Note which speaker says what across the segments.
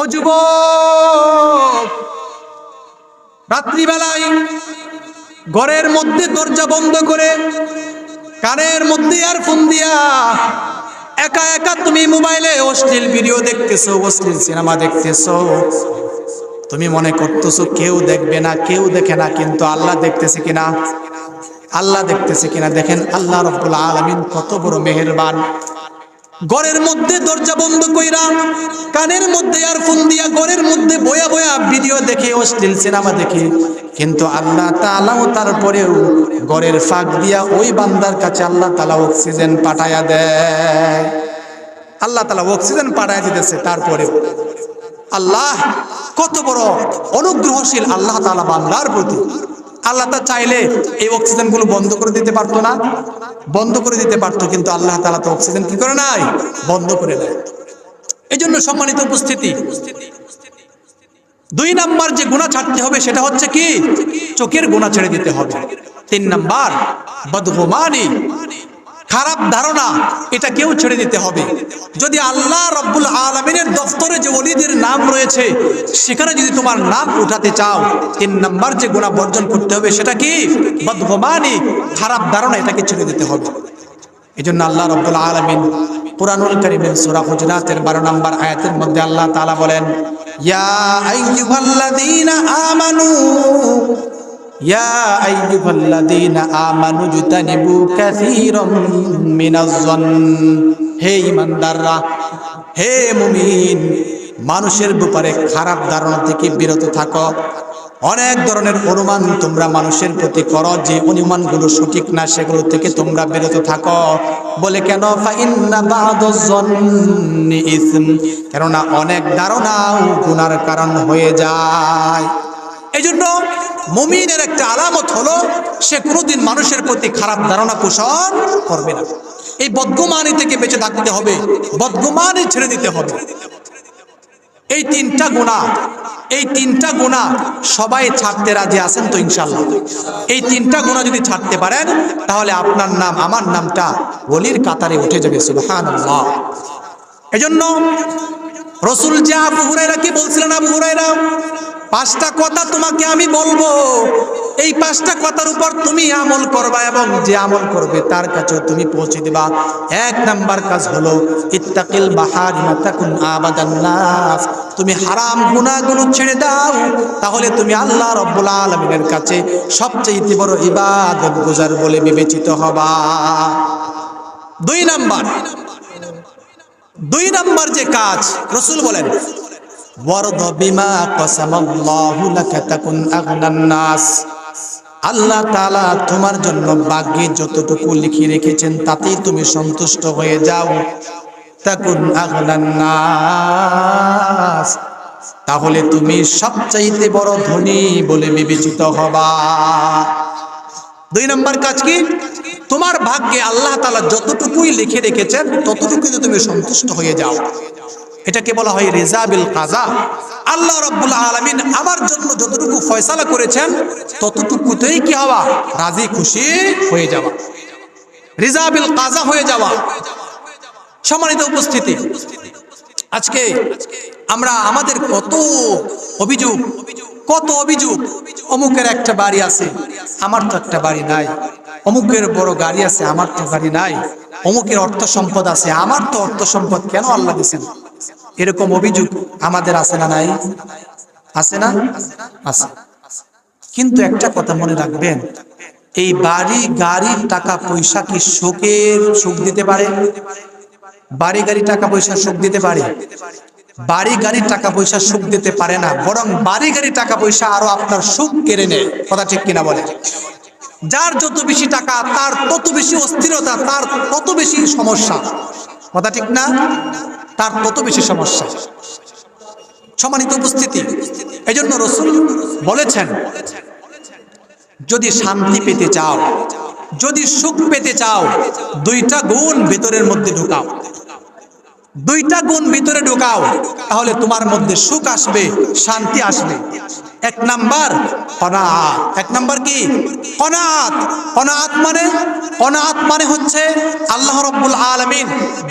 Speaker 1: ও রাত্রিবেলায় ঘরের মধ্যে দরজা বন্ধ করে কানের মধ্যে আর ফোন দিয়া একা একা তুমি মোবাইলে অশ্লীল ভিডিও দেখতেছো, অশ্লীল সিনেমা দেখতেছো। তুমি মনে করতেছো কেউ দেখবে না, কেউ দেখে না, কিন্তু আল্লাহ দেখতেছে কিনা? আল্লাহ দেখতেছে কিনা? দেখেন আল্লাহ রব্বুল আলমিন কত বড় মেহেরবান। ঘরের মধ্যে দরজা বন্ধ কইরা কানের মধ্যে আর ফোন দিয়া ঘরের মধ্যে বয়া বয়া ভিডিও দেখে, অশ্লীল সিনেমা দেখে। কিন্তু আল্লাহ তালাও তারপরেও ঘরের ফাঁক দিয়া ওই বান্দার কাছে আল্লাহ তালা অক্সিজেন পাঠায়া দেয়। আল্লাহ তালা অক্সিজেন পাঠায় দিতেছে তারপরেও। আল্লাহ কত বড় অনুগ্রহশীল আল্লাহ তালা বান্দার প্রতি। আল্লাহ তা চাইলে এই অক্সিজেনগুলো বন্ধ করে দিতে পারতো না। বন্ধ করে দিতে পারতো, কিন্তু আল্লাহ তালা তো অক্সিজেন কি করে নাই? বন্ধ করে দেয়। এই জন্য সম্মানিত উপস্থিতি, দুই নাম্বার যে গুণা ছাড়তে হবে সেটা হচ্ছে কি? চোখের গুণা ছেড়ে দিতে হবে। তিন নাম্বার, বদগুমানি। খারাপ ধারণা এটা কেউ ছেড়ে দিতে হবে। যদি আল্লাহ রব্বুল আলমিনের দফতরে যে অলিদের নাম রয়েছে, সেখানে যদি তোমার নাম উঠাতে চাও, তিন নাম্বার যে গুণা বর্জন করতে হবে সেটা কি? বদগুমানি খারাপ ধারণা এটাকে ছেড়ে দিতে হবে। এই জন্য আল্লাহ রব্বুল আলমিন পুরানুল করিমের সুরা হুজরাতের বারো নম্বর আয়াতের মধ্যে আল্লাহ তাআলা বলেন, ইয়া আমানু ইয়া আইয়ুহাল্লাযীনা আমানু জুতানিবু কাসীরাম মিনাজ-জন হে ঈমানদাররা হে মুমিন, মানুষের ব্যাপারে খারাপ ধারণা থেকে বিরত থাকো। অনেক ধরনের অনুমান তোমরা মানুষের প্রতি করো যে অনুমানগুলো সঠিক না, সেগুলো থেকে তোমরা বিরত থাকো। বলে কেন? কেননা অনেক ধারণাও গুনার কারণ হয়ে যায়। এই জন্য মুমিনের একটা আলামত হলো, সে কোনোদিন মানুষের প্রতি খারাপ ধারণা পোষণ করবে না। এই বদগুমানি থেকে বেঁচে থাকতে হবে, বদগুমানি ছেড়ে দিতে হবে। এই তিনটা গুণা, এই তিনটা গুণা সবাই ছাড়তে রাজি আছেন তো ইনশাল্লাহ এই তিনটা গুণা যদি ছাড়তে পারেন, তাহলে আপনার নাম, আমার নামটা ওলির কাতারে উঠে যাবে, সুবহানাল্লাহ। এজন্য রসুল যে আবু হুরাইরা কি বলছিলেন আবু হুরাইরা পাঁচটা কথা তোমাকে আমি বলব। এই পাঁচটা কথার উপর তুমি আমল করবা এবং যে আমল করবে তার কাছে তুমি পৌঁছে দিবা। এক নাম্বার কাজ হলো, ইত্তাকিল বাহারিমা তাকুন আবাদান নাস তুমি হারাম গুনাহগুলো ছেড়ে দাও, তাহলে তুমি আল্লাহ রব্বুল আলামিনের কাছে সবচেয়ে বড় ইবাদত গুজার বলে বিবেচিত হবা। দুই নাম্বার দুই নাম্বার যে কাজ, রসুল বলেন ওয়ারদ বিমা কসামাল্লাহু লাকা তাকুন আগনান নাস। আল্লাহ তাআলা তোমার জন্য ভাগ্যে যতটুকু লিখে রেখেছেন তাতেই তুমি সন্তুষ্ট হয়ে যাও। তাকুন তাহলে তুমি সবচাইতে বড় ধনী বলে বিবেচিত হবা। দুই নম্বর কাজ কি? তোমার ভাগ্যে আল্লাহ তালা যতটুকুই লিখে রেখেছেন ততটুকুই তুমি সন্তুষ্ট হয়ে যাও। এটাকে বলা হয় রেজাবিল কাজা। আল্লাহ রব্বুল আলমিন আমার জন্য যতটুকু ফয়সালা করেছেন, ততটুকুতেই কি হওয়া? রাজি, খুশি হয়ে যাওয়া। রিজাবিল কাজা হয়ে যাওয়া। সম্মানিত উপস্থিতি, আজকে আমরা আমাদের কত অভিযোগ কত অভিযোগ, অমুকের একটা বাড়ি আছে, আমার তো একটা বাড়ি নাই। অমুকের বড় গাড়ি আছে, আমার তো গাড়ি নাই। অমুকের অর্থ সম্পদ আছে, আমার তো অর্থ সম্পদ কেন আল্লাহ দিছেন? এরকম অভিযোগ আমাদের আছে না নাই? আছে না? আছে। কিন্তু একটা কথা মনে রাখবেন, এই বাড়ি গাড়ি টাকা পয়সা কি সুখের সুখ দিতে পারে? বাড়ি গাড়ি টাকা পয়সা সুখ দিতে পারে? বাড়ি গাড়ি টাকা পয়সা সুখ দিতে পারে না, বরং বাড়ি গাড়ি টাকা পয়সা আরও আপনার সুখ কেড়ে নেয়। কথা ঠিক কিনা বলে যার যত বেশি টাকা, তার তত বেশি অস্থিরতা, তার তত বেশি সমস্যা। কথা ঠিক না? তার কত বেশি সমস্যা? সম্মানিত উপস্থিতি এই জন্য রসুল বলেছেন, যদি শান্তি পেতে চাও, যদি সুখ পেতে চাও, দুইটা গুণ ভিতরের মধ্যে ঢুকাও। দুইটা গুণ ভিতরে ঢুকাও, তাহলে তোমার মধ্যে সুখ আসবে, শান্তি আসবে। এক নাম্বার অনাথ এক নাম্বার কি? অনাথ অনাথ মানে? অনাথ মানে হচ্ছে আল্লাহ রব্বুল আলমিন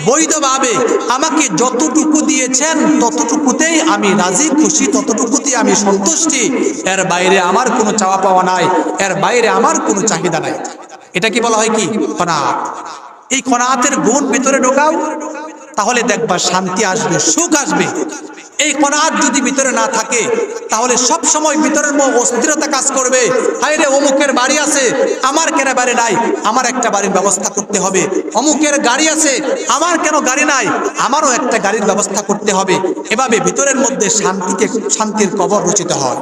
Speaker 1: বৈধভাবে আমাকে যতটুকু দিয়েছেন ততটুকুতেই আমি রাজি, খুশি, ততটুকুতেই আমি সন্তুষ্টি। এর বাইরে আমার কোনো চাওয়া পাওয়া নাই, এর বাইরে আমার কোনো চাহিদা নাই। এটা কি বলা হয় কি? কনাত এই কনাতের গুণ ভিতরে ঢোকাও, তাহলে দেখবা শান্তি আসবে, সুখ আসবে। এই কনাত যদি ভিতরে না থাকে, তাহলে সব সময় ভিতরের অস্থিরতা কাজ করবে। হায় রে অমুকের বাড়ি আছে, আমার কেন বাড়ি নাই? আমার একটা বাড়ির ব্যবস্থা করতে হবে। অমুকের গাড়ি আছে, আমার কেন গাড়ি নাই? আমারও একটা গাড়ির ব্যবস্থা করতে হবে। এভাবে ভিতরের মধ্যে শান্তিকে, শান্তির কবর রচিত হয়।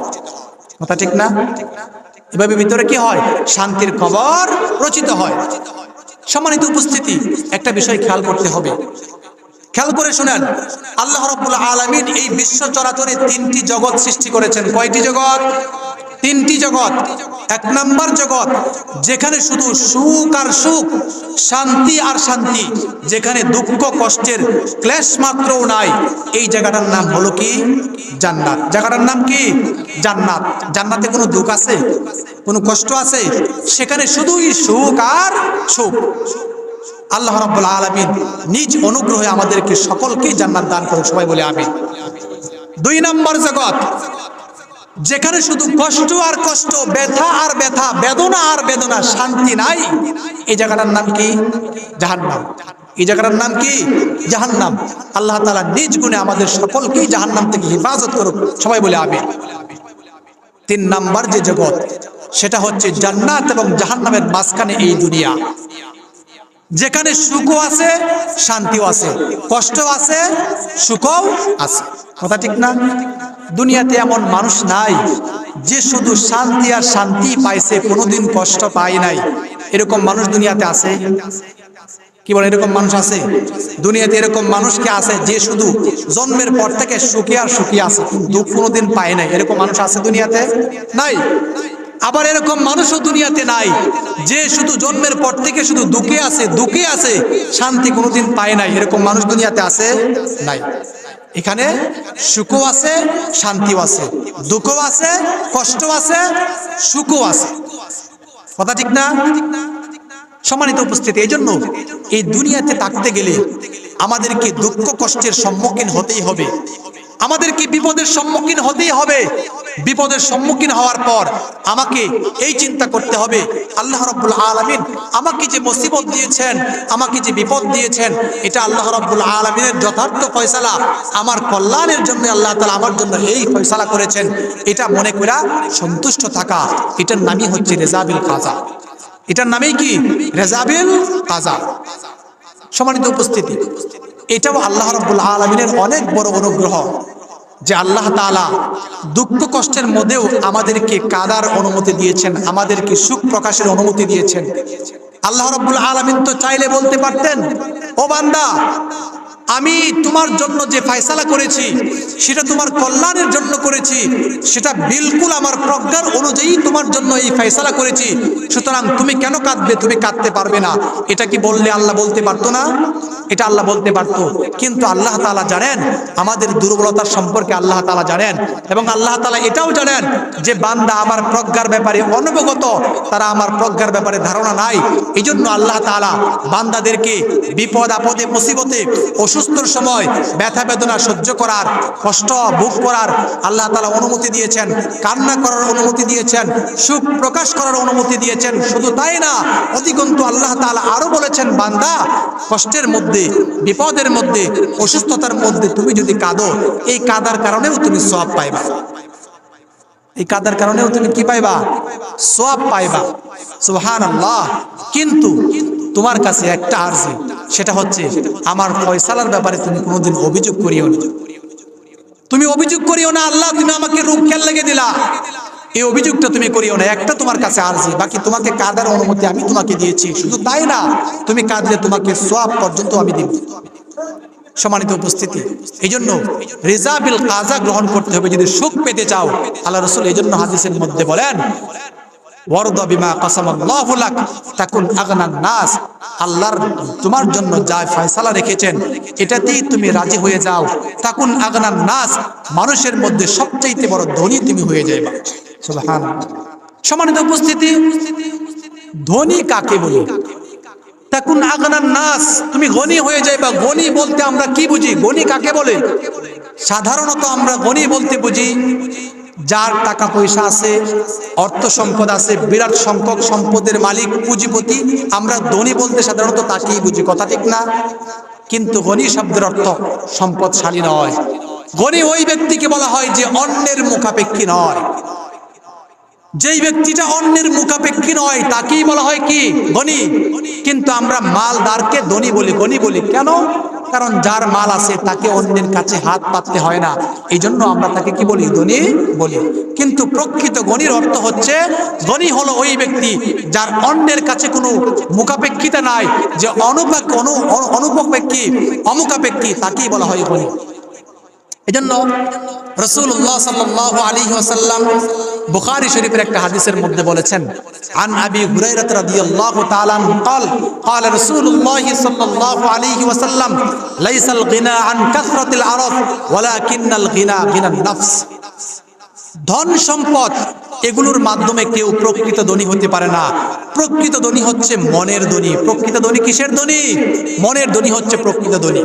Speaker 1: কথা ঠিক না? এভাবে ভিতরে কি হয়? শান্তির কবর রচিত হয়। সম্মানিত উপস্থিতি, একটা বিষয় খেয়াল করতে হবে। খেয়াল করে শুনেন। আল্লাহ রব্বুল আলমিন এই বিশ্ব চরাচরে তিনটি জগৎ সৃষ্টি করেছেন। কয়টি জগৎ? তিনটি জগৎ। এক নাম্বার জগৎ, যেখানে শুধু সুখ আর সুখ, শান্তি আর শান্তি, যেখানে দুঃখ, কষ্টের ক্লেশ মাত্রও নাই। এই জায়গাটার নাম হলো কি? জান্নাত। জায়গাটার নাম কি? জান্নাত। জান্নাতে কোনো দুঃখ আছে? কোনো কষ্ট আছে? সেখানে শুধুই সুখ আর সুখ। আল্লাহ রাব্বুল আলামিন নিজ অনুগ্রহে আমাদেরকে সকলকেই জান্নাত দান করুন। সবাই বলে আমি দুই নম্বর জগৎ, যেখানে শুধু কষ্ট আর কষ্ট, ব্যথা আর ব্যথা, বেদনা আর বেদনা, শান্তি নাই, এই জায়গাটার নাম কি? জাহান্নাম। এই জায়গাটার নাম কি? জাহান্নাম। আল্লাহ তাআলা নিজ গুণে আমাদের সকলকেই জাহান্নাম থেকে হেফাজত করুক। সবাই বলে আমি তিন নাম্বার যে জগৎ, সেটা হচ্ছে জান্নাত এবং জাহান্নামের মাঝখানে এই দুনিয়া। যেখানে সুখও আছে, শান্তিও আছে। কষ্ট আছে, সুখও আছে। কথা ঠিক না? দুনিয়াতে এমন মানুষ নাই, যে শুধু শান্তি আর শান্তি পাইছে, কোনোদিন কষ্ট পায় নাই। এরকম মানুষ দুনিয়াতে আছে? কি বলে এরকম মানুষ আছে? দুনিয়াতে এরকম মানুষ কি আছে, যে শুধু জন্মের পর থেকে সুখী আর সুখী আছে দুঃখ কোনোদিন পায় নাই? এরকম মানুষ আছে দুনিয়াতে? নাই? আবার এরকম মানুষও দুনিয়াতে নাই, যে শুধু জন্মের পর থেকে শুধু দুঃখে আছে দুঃখে আছে, শান্তি কোনোদিন পায় নাই। এরকম মানুষ দুনিয়াতে আছে নাই। এখানে সুখও আছে, শান্তিও আছে, দুঃখও আছে কষ্ট আছে, সুখও আছে। কথা ঠিক না? সম্মানিত উপস্থিতি এই জন্য এই দুনিয়াতে থাকতে গেলে আমাদেরকে দুঃখ কষ্টের সম্মুখীন হতেই হবে। আমাদেরকে বিপদের সম্মুখীন হতেই হবে। বিপদের সম্মুখীন হওয়ার পর আমাকে এই চিন্তা করতে হবে, আল্লাহ রব্বুল আলমিন আমাকে যে মুসিবত দিয়েছেন, আমাকে যে বিপদ দিয়েছেন, এটা আল্লাহ রব্বুল আলমিনের যথার্থ ফয়সালা। আমার কল্যাণের জন্য আল্লাহ তালা আমার জন্য এই ফয়সালা করেছেন। এটা মনে করা সন্তুষ্ট থাকা, এটার নামই হচ্ছে রেজাবিল কাজা। এটার নামেই কি? রেজাবিল কাজা। সম্মানিত উপস্থিতি, এটাও আল্লাহ রব্বুল আলমিনের অনেক বড় অনুগ্রহ। যে আল্লাহ তালা দুঃখ কষ্টের মধ্যেও আমাদেরকে কাদার অনুমতি দিয়েছেন, আমাদেরকে সুখ প্রকাশের অনুমতি দিয়েছেন। আল্লাহ রব্বুল আলমিন তো চাইলে বলতে পারতেন, ও বান্দা আমি তোমার জন্য যে ফায়সালা করেছি, সেটা তোমার কল্যাণের জন্য করেছি, সেটা বিলকুল আমার প্রজ্ঞার অনুযায়ী তোমার জন্য এই ফায়সালা করেছি। সুতরাং তুমি কেন কাঁদবে? তুমি কাঁদতে পারবে না। এটা কি বললে আল্লাহ বলতে পারতো না? এটা আল্লাহ বলতে পারতো। কিন্তু আল্লাহ তাআলা জানেন, আমাদের দুর্বলতার সম্পর্কে আল্লাহ তাআলা জানেন। এবং আল্লাহ তালা এটাও জানেন যে বান্দা আমার প্রজ্ঞার ব্যাপারে অনবগত, তারা আমার প্রজ্ঞার ব্যাপারে ধারণা নাই। এই জন্য আল্লাহ তাআলা বান্দাদেরকে বিপদ, আপদে, মুসিবতে অসুস্থর সময় ব্যথা বেদনা সহ্য করার, কষ্ট ভোগ করার আল্লাহ তাআলা অনুমতি দিয়েছেন, কান্না করার অনুমতি দিয়েছেন, সুখ প্রকাশ করার অনুমতি দিয়েছেন। শুধু তাই না, অধিকন্তু আল্লাহ তাআলা আরও বলেছেন, বান্দা, কষ্টের মধ্যে, বিপদের মধ্যে, অসুস্থতার মধ্যে তুমি যদি কাঁদো, এই কাদার কারণেও তুমি সব পাইবা। এই কাদার কারণেও তুমি কি পাইবা? সব পাইবা। সুহান আল্লাহ কিন্তু তোমার কাছে একটা আর্জি। সেটা হচ্ছে, আমার ফয়সালার ব্যাপারে তুমি কোনোদিন অভিযোগ করিও না। তুমি অভিযোগ করিও না, আল্লাহ, তুমি আমাকে রূপ খেয়াল লেগে দিলা। এই অভিযোগটা তুমি করিও না, একটা তোমার কাছে আর্জি, বাকি তোমাকে কাদার অনুমতি আমি তোমাকে দিয়েছি। শুধু তাই না, তুমি কাঁদলে তোমাকে সব পর্যন্ত আমি দিব। সম্মানিত উপস্থিতি এই জন্য রেজাবিল কাজা গ্রহণ করতে হবে, যদি সুখ পেতে চাও, আল্লাহ রসুল এই জন্য হাদিসের মধ্যে বলেন ওয়ারদা বিমা কাসামাল্লাহু লাক, তাকুন আগনান নাস। আল্লাহর তোমার জন্য যা ফয়সালা রেখেছেন, এটাতেই তুমি রাজি হয়ে যাও। তাকুন আগনান নাস, মানুষের মধ্যে সবচাইতে বড় ধনী তুমি হয়ে যাইবা। সুবহান। সম্মানিত উপস্থিতি, ধনী কাকে বলি? তাকুন আগনান নাস, তুমি গনি হয়ে যাইবা। গনি বলতে আমরা কি বুঝি? গনি কাকে বলে? সাধারণত আমরা গনি বলতে বুঝি যার টাকা পয়সা আছে, অর্থ সম্পদ আছে, বিরাট সংখ্যক সম্পদের মালিক, পুঁজিপতি, আমরা ধনী বলতে সাধারণত তাকেই বুঝি, কথা ঠিক না? কিন্তু গনি শব্দের অর্থ সম্পদশালী নয়। গনি ওই ব্যক্তিকে বলা হয় যে অন্যের মুখাপেক্ষী নয়। যেই ব্যক্তিটা অন্যের মুখাপেক্ষী নয়, তাকেই বলা হয় কি? গণি কিন্তু আমরা মালদারকে ধনী বলি, গনি বলি। কেন? কারণ যার মাল আছে তাকে অন্যের কাছে হাত পাততে হয় না। এই জন্য আমরা তাকে কি বলি? ধনী বলি। কিন্তু প্রকৃত গনির অর্থ হচ্ছে, ধনী হলো ওই ব্যক্তি যার অন্যের কাছে কোনো মুখাপেক্ষিতা নাই, যে অনুপাক অনু অনুপেক্ষী অমুখাপেক্ষী তাকেই বলা হয় গনি এজন্য রসুল্লাহ সাল্লাহ আলী ওসাল্লাম বুখারি শরীফের একটা হাদিসের মধ্যে বলেছেন আন আবি হুরাইরাত রাদিয়াল্লাহু তাআলা আনহু قال قال رسول الله صلى الله عليه وسلم ليس الغنى عن كثرة العرب ولكن الغنى غنى النفس ধন সম্পদ এগুলোর মাধ্যমে কেউ প্রকৃত ধনী হতে পারে না প্রকৃত ধনী হচ্ছে মনের ধনী প্রকৃত ধনী কিসের ধনী মনের ধনী হচ্ছে প্রকৃত ধনী